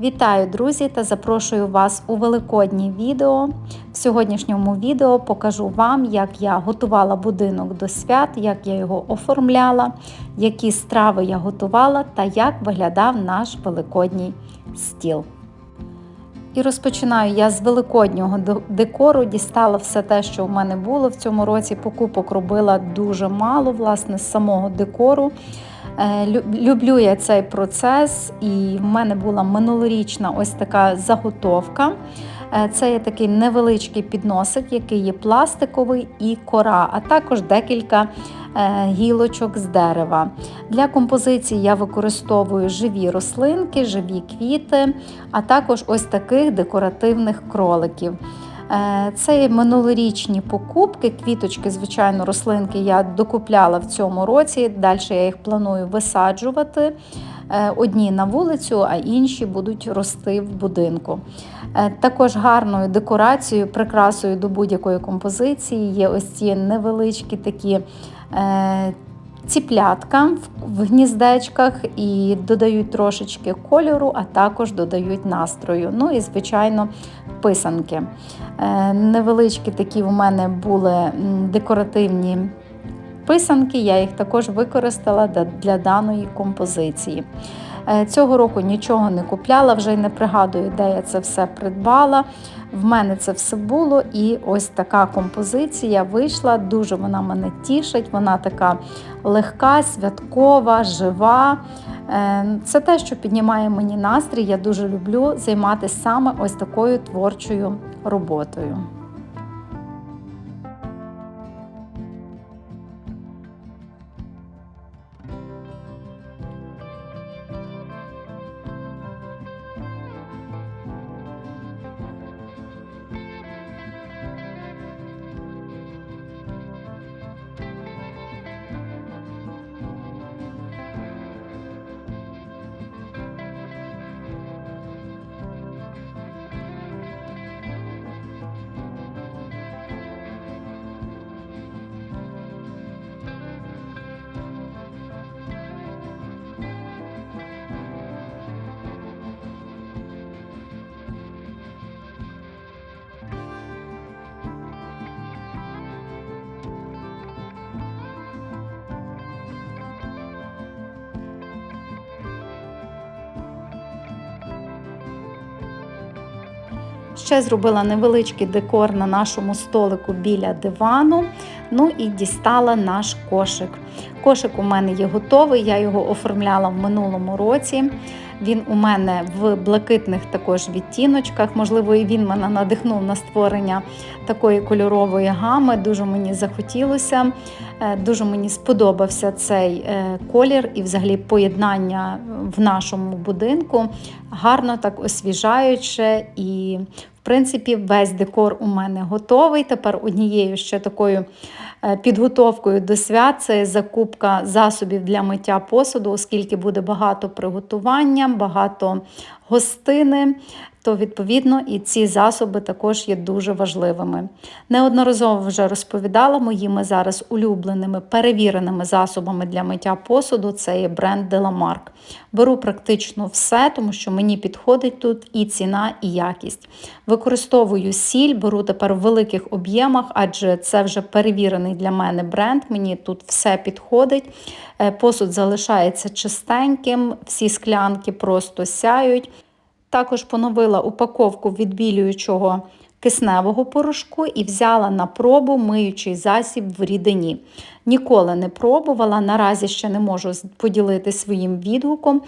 Вітаю, друзі, та запрошую вас у великоднє відео. В сьогоднішньому відео покажу вам, як я готувала будинок до свят, як я його оформляла, які страви я готувала та як виглядав наш великодній стіл. І розпочинаю я з великоднього декору. Дістала все те, що в мене було в цьому році. Покупок робила дуже мало, власне, з самого декору. Е, люблю я цей процес, і в мене була минулорічна ось така заготовка. Е, це є такий невеличкий підносик, який є пластиковий і кора, а також декілька е, гілочок з дерева. Для композиції я використовую живі рослинки, живі квіти, а також ось таких декоративних кроликів. Е, це минулорічні покупки, квіточки, звичайно, рослинки я докупляла в цьому році. Далі я їх планую висаджувати. Е, одні на вулицю, а інші будуть рости в будинку. Е, також гарною декорацією, прикрасою до будь-якої композиції є ось ці невеличкі такі ціплятка в гніздечках і додають трошечки кольору, а також додають настрою. Ну і, звичайно, писанки. Е, невеличкі такі в мене були декоративні писанки, я їх також використала для даної композиції. Е, цього року нічого не купляла, вже й не пригадую, де я це все придбала. В мене це все було, і ось така композиція вийшла. Дуже вона мене тішить, вона така легка, святкова, жива. Е, це те, що піднімає мені настрій. Я дуже люблю займатися саме ось такою творчою роботою. Ще зробила невеличкий декор на нашому столику біля дивану. Ну і дістала наш кошик. Кошик у мене є готовий, я його оформляла в минулому році. Він у мене в блакитних також відтіночках. Можливо, і він мене надихнув на створення такої кольорової гами. Дуже мені захотілося, е, дуже мені сподобався цей е, колір і, взагалі, поєднання в нашому будинку. Гарно так освіжаюче і принципі, весь декор у мене готовий. Тепер однією ще такою е, підготовкою до свят це закупка засобів для миття посуду, оскільки буде багато приготування, багато гостини то відповідно і ці засоби також є дуже важливими. Неодноразово вже розповідала моїми зараз улюбленими перевіреними засобами для миття посуду це є бренд Delamark. Беру практично все, тому що мені підходить тут і ціна, і якість. Використовую сіль, беру тепер в великих об'ємах, адже це вже перевірений для мене бренд. Мені тут все підходить. Е, посуд залишається чистеньким, всі склянки просто сяють. Також поновила упаковку відбілюючого кисневого порошку і взяла на пробу миючий засіб в рідині. Ніколи не пробувала, наразі ще не можу поділити своїм відгуком,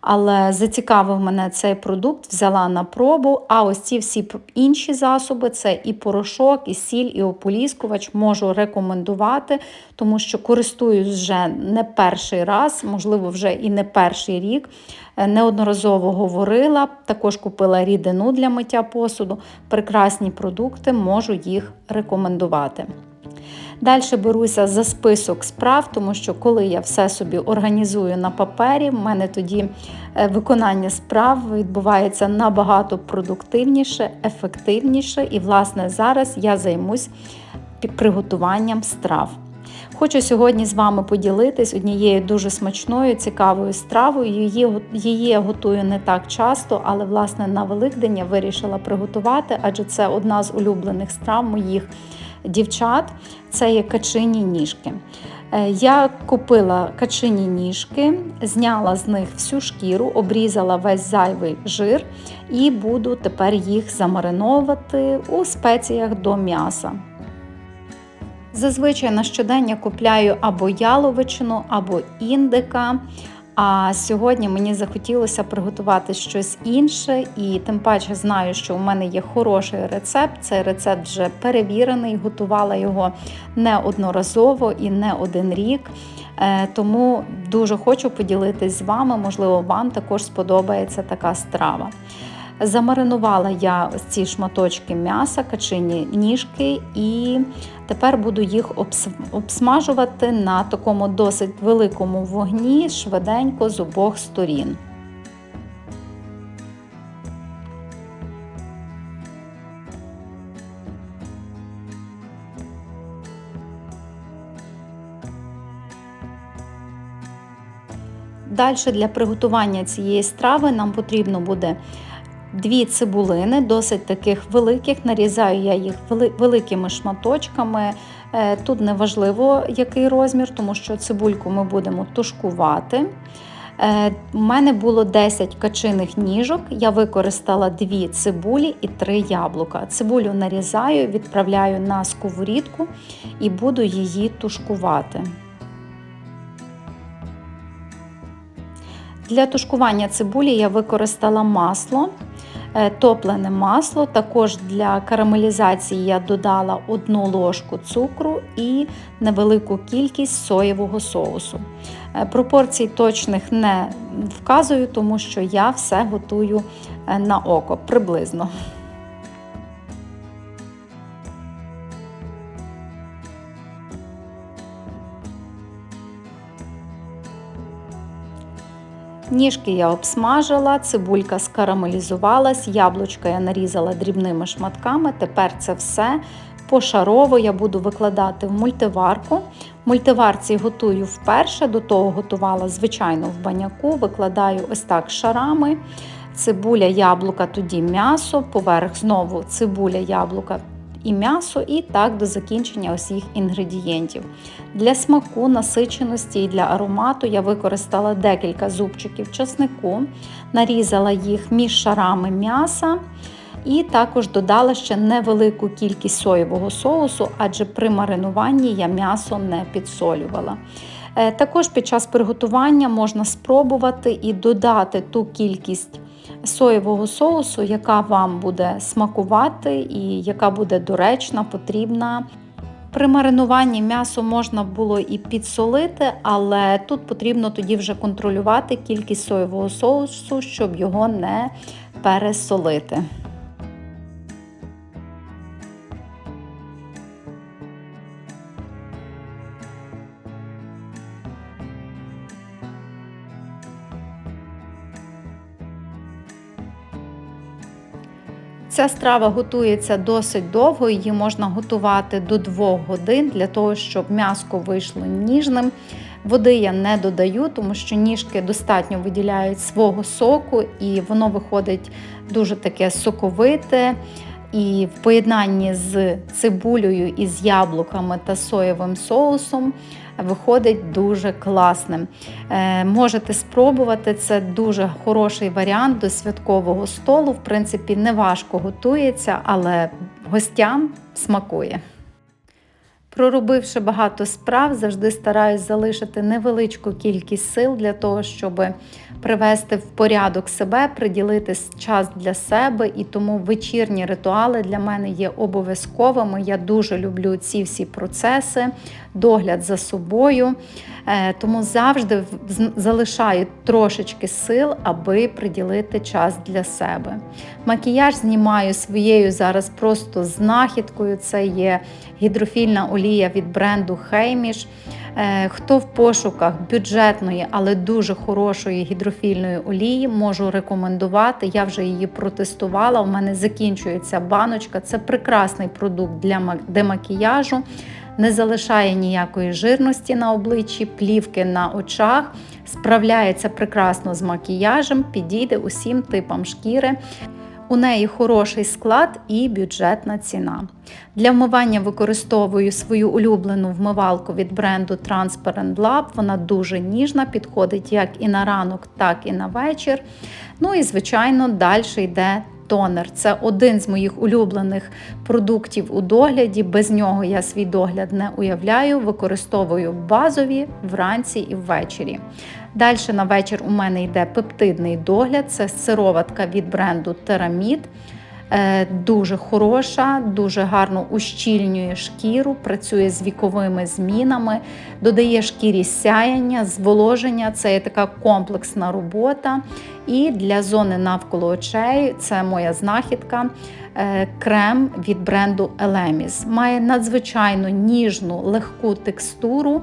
але зацікавив мене цей продукт, взяла на пробу. А ось ці всі інші засоби це і порошок, і сіль, і ополіскувач можу рекомендувати, тому що користуюсь вже не перший раз, можливо, вже і не перший рік. Е, неодноразово говорила, також купила рідину для миття посуду. Прекрасні продукти, можу їх рекомендувати. Далі беруся за список справ, тому що коли я все собі організую на папері, в мене тоді е, виконання справ відбувається набагато продуктивніше, ефективніше. І, власне, зараз я займусь приготуванням страв. Хочу сьогодні з вами поділитись однією дуже смачною, цікавою стравою. Її, її готую не так часто, але власне на Великдень я вирішила приготувати, адже це одна з улюблених страв моїх дівчат. Це є качині ніжки. Е, я купила качині ніжки, зняла з них всю шкіру, обрізала весь зайвий жир і буду тепер їх замариновувати у спеціях до м'яса. Зазвичай на щодення купляю або яловичину, або індика. А сьогодні мені захотілося приготувати щось інше, і тим паче знаю, що у мене є хороший рецепт. Цей рецепт вже перевірений, готувала його неодноразово і не один рік. Е, тому дуже хочу поділитись з вами, можливо, вам також сподобається така страва. Замаринувала я ці шматочки м'яса, качині ніжки, і тепер буду їх обсмажувати на такому досить великому вогні, швиденько з обох сторін. Далі для приготування цієї страви нам потрібно буде Дві цибулини, досить таких великих, нарізаю я їх великими шматочками. Е, тут не важливо, який розмір, тому що цибульку ми будемо тушкувати. Е, у мене було 10 качиних ніжок, я використала 2 цибулі і 3 яблука. Цибулю нарізаю, відправляю на сковорідку і буду її тушкувати. Для тушкування цибулі я використала масло. Е, топлене масло. Також для карамелізації я додала одну ложку цукру і невелику кількість соєвого соусу. Е, пропорцій точних не вказую, тому що я все готую е, на око приблизно. Ніжки я обсмажила, цибулька скарамелізувалась, яблучка я нарізала дрібними шматками. Тепер це все пошарово я буду викладати в мультиварку. Мультиварці готую вперше, до того готувала, звичайно, в баняку, викладаю ось так шарами. Цибуля, яблука, тоді м'ясо, поверх знову цибуля, яблука, і м'ясо, і так до закінчення усіх інгредієнтів. Для смаку, насиченості і для аромату я використала декілька зубчиків часнику, нарізала їх між шарами м'яса. І також додала ще невелику кількість соєвого соусу, адже при маринуванні я м'ясо не підсолювала. Е, також під час приготування можна спробувати і додати ту кількість соєвого соусу, яка вам буде смакувати і яка буде доречна, потрібна. При маринуванні м'ясо можна було і підсолити, але тут потрібно тоді вже контролювати кількість соєвого соусу, щоб його не пересолити. Ця страва готується досить довго, її можна готувати до 2 годин для того, щоб м'яско вийшло ніжним. Води я не додаю, тому що ніжки достатньо виділяють свого соку, і воно виходить дуже таке соковите. І в поєднанні з цибулею і з яблуками та соєвим соусом виходить дуже класним. Е, можете спробувати, це дуже хороший варіант до святкового столу. В принципі, не важко готується, але гостям смакує. Проробивши багато справ, завжди стараюсь залишити невеличку кількість сил для того, щоб привести в порядок себе, приділити час для себе, і тому вечірні ритуали для мене є обов'язковими. Я дуже люблю ці всі процеси, догляд за собою. Е, тому завжди залишаю трошечки сил, аби приділити час для себе. Макіяж знімаю своєю зараз просто знахідкою. Це є гідрофільна олія від бренду Хейміш. Е, хто в пошуках бюджетної, але дуже хорошої гідрофільної олії, можу рекомендувати. Я вже її протестувала. У мене закінчується баночка. Це прекрасний продукт для демакіяжу не залишає ніякої жирності на обличчі, плівки на очах, справляється прекрасно з макіяжем, підійде усім типам шкіри. У неї хороший склад і бюджетна ціна. Для вмивання використовую свою улюблену вмивалку від бренду Transparent Lab. Вона дуже ніжна, підходить як і на ранок, так і на вечір. Ну і, звичайно, далі йде тонер. Це один з моїх улюблених продуктів у догляді. Без нього я свій догляд не уявляю. Використовую базові вранці і ввечері. Далі на вечір у мене йде пептидний догляд, це сироватка від бренду Терамід. Дуже хороша, дуже гарно ущільнює шкіру, працює з віковими змінами, додає шкірі сяяння, зволоження. Це є така комплексна робота. І для зони навколо очей це моя знахідка. Е, крем від бренду Elemis. Має надзвичайно ніжну легку текстуру,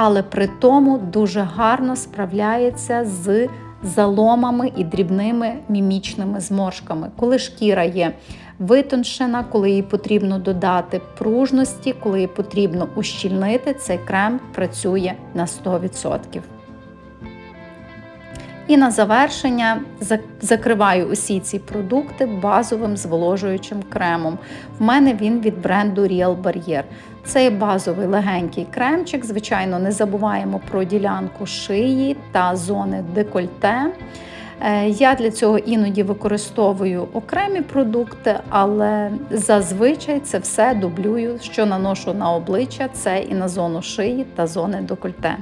але при тому дуже гарно справляється з заломами і дрібними мімічними зморшками. Коли шкіра є витоншена, коли їй потрібно додати пружності, коли їй потрібно ущільнити, цей крем працює на 100%. І на завершення закриваю усі ці продукти базовим зволожуючим кремом. В мене він від бренду Real Barrier. Це базовий легенький кремчик. Звичайно, не забуваємо про ділянку шиї та зони декольте. Е, я для цього іноді використовую окремі продукти, але зазвичай це все дублюю, що наношу на обличчя, це і на зону шиї та зони декольте.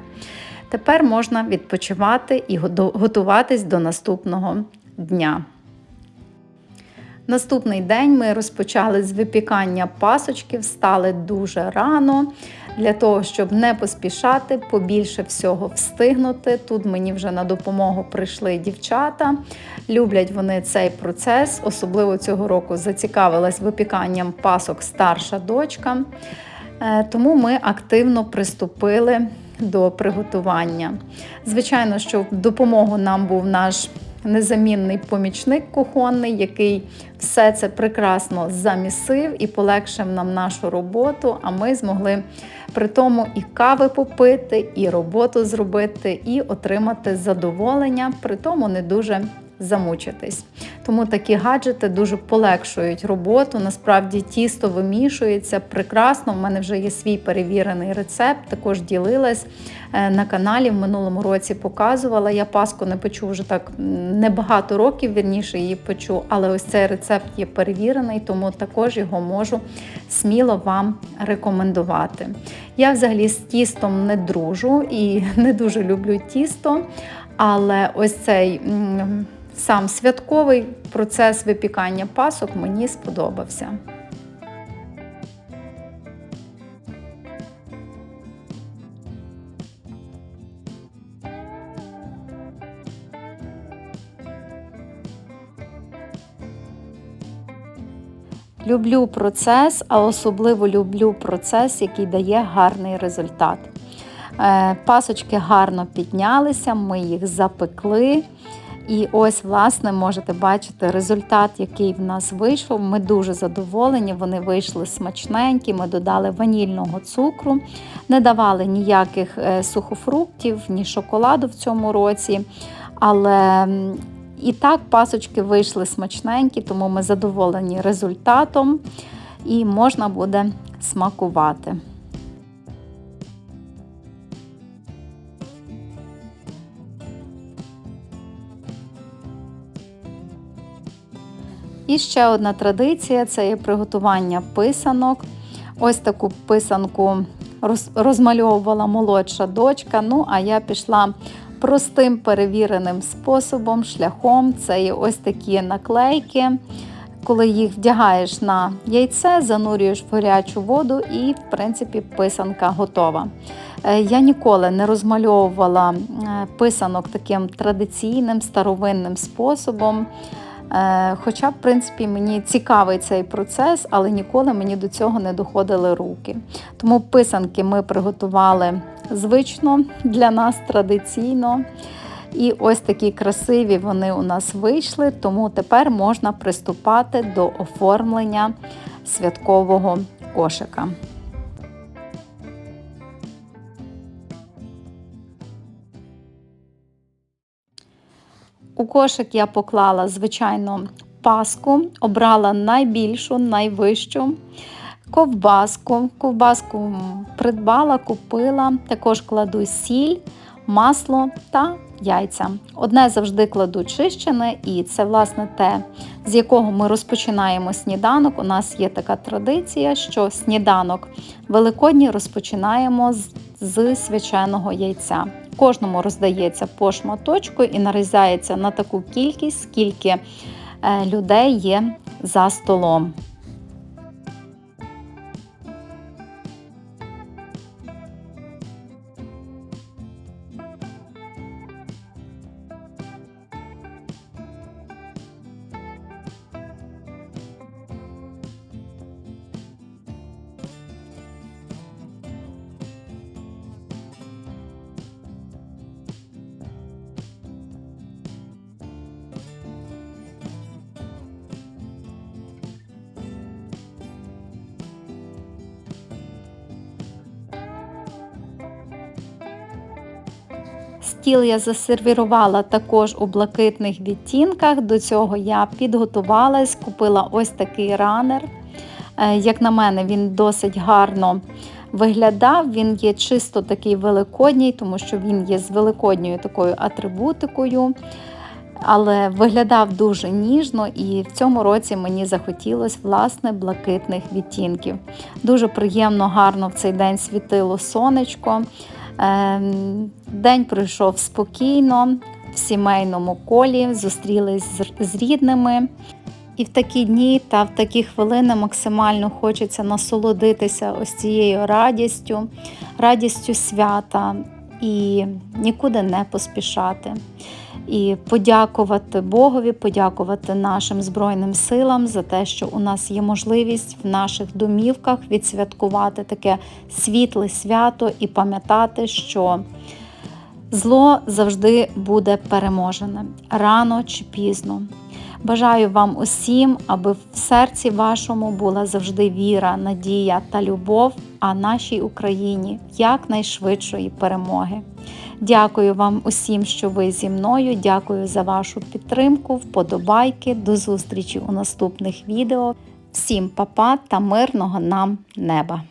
Тепер можна відпочивати і готуватись до наступного дня. Наступний день ми розпочали з випікання пасочки, встали дуже рано для того, щоб не поспішати, побільше всього встигнути. Тут мені вже на допомогу прийшли дівчата. Люблять вони цей процес, особливо цього року зацікавилась випіканням пасок старша дочка. Е, тому ми активно приступили до приготування. Звичайно, що в допомогу нам був наш незамінний помічник кухонний, який все це прекрасно замісив і полегшив нам нашу роботу. А ми змогли при тому і кави попити, і роботу зробити, і отримати задоволення, при тому не дуже замучитись. Тому такі гаджети дуже полегшують роботу. Насправді тісто вимішується прекрасно. У мене вже є свій перевірений рецепт, також ділилась е, на каналі. В минулому році показувала. Я паску не печу вже так небагато років, вірніше її печу, але ось цей рецепт є перевірений, тому також його можу сміло вам рекомендувати. Я взагалі з тістом не дружу і не дуже люблю тісто, але ось цей. Сам святковий процес випікання пасок мені сподобався. Люблю процес, а особливо люблю процес, який дає гарний результат. Е, пасочки гарно піднялися, ми їх запекли. І ось, власне, можете бачити результат, який в нас вийшов. Ми дуже задоволені, вони вийшли смачненькі, ми додали ванільного цукру, не давали ніяких е, сухофруктів, ні шоколаду в цьому році. Але і так пасочки вийшли смачненькі, тому ми задоволені результатом і можна буде смакувати. І ще одна традиція це є приготування писанок. Ось таку писанку розмальовувала молодша дочка. Ну, а я пішла простим перевіреним способом, шляхом. Це є ось такі наклейки. Коли їх вдягаєш на яйце, занурюєш в гарячу воду, і, в принципі, писанка готова. Е, я ніколи не розмальовувала е, писанок таким традиційним старовинним способом. Е, хоча, в принципі, мені цікавий цей процес, але ніколи мені до цього не доходили руки. Тому писанки ми приготували звично для нас традиційно. І ось такі красиві вони у нас вийшли, тому тепер можна приступати до оформлення святкового кошика. У кошик я поклала, звичайно, паску, обрала найбільшу, найвищу ковбаску. Ковбаску придбала, купила, також кладу сіль, масло та яйця. Одне завжди кладу чищене, і це, власне, те, з якого ми розпочинаємо сніданок. У нас є така традиція, що сніданок великодній розпочинаємо з, з свяченого яйця. Кожному роздається по шматочку і нарізається на таку кількість, скільки е, людей є за столом. Стіл я засервірувала також у блакитних відтінках. До цього я підготувалась, купила ось такий ранер. Е, Як на мене, він досить гарно виглядав. Він є чисто такий великодній, тому що він є з великодньою такою атрибутикою. Але виглядав дуже ніжно, і в цьому році мені захотілося власне блакитних відтінків. Дуже приємно, гарно в цей день світило сонечко. Ем, День пройшов спокійно, в сімейному колі, зустрілись з- рідними. І в такі дні та в такі хвилини максимально хочеться насолодитися ось цією радістю, радістю свята і нікуди не поспішати. І подякувати Богові, подякувати нашим Збройним силам за те, що у нас є можливість в наших домівках відсвяткувати таке світле свято і пам'ятати, що зло завжди буде переможене рано чи пізно. Бажаю вам усім, аби в серці вашому була завжди віра, надія та любов, а нашій Україні якнайшвидшої перемоги. Дякую вам усім, що ви зі мною. Дякую за вашу підтримку, вподобайки. До зустрічі у наступних відео. Всім папа та мирного нам неба!